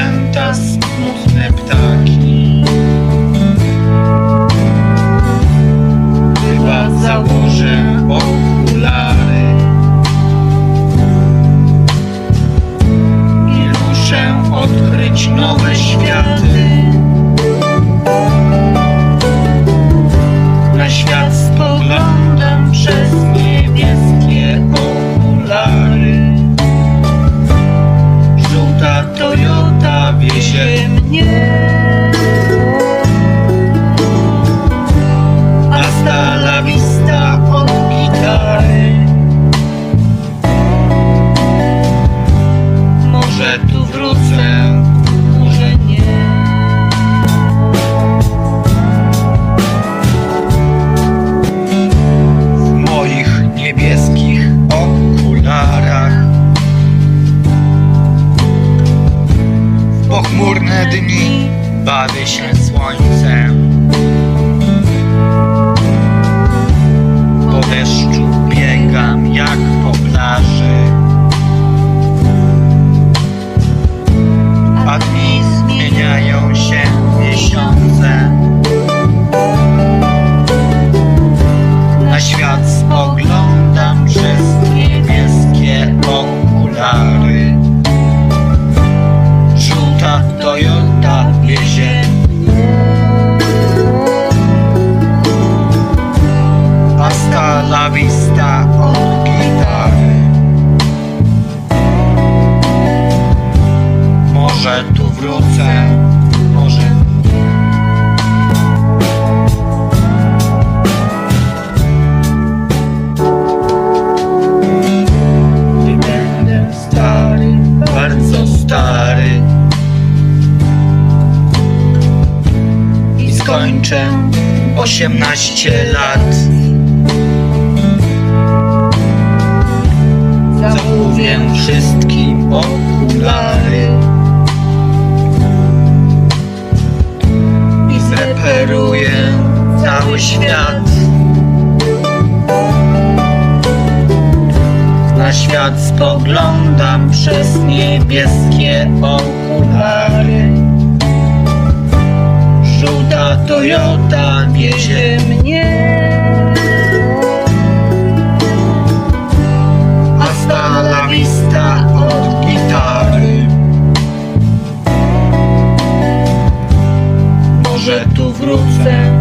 zwierzęta, smutne ptaki. Chyba założę. pochmurne dni Bawię się słońcem wrócę może. Będę stary, bardzo stary. I skończę 18 lat. Zamówię wszystko Na świat spoglądam przez niebieskie okulary. Żółta Toyota wiezie mnie. Hasta la vista od gitary. Może tu wrócę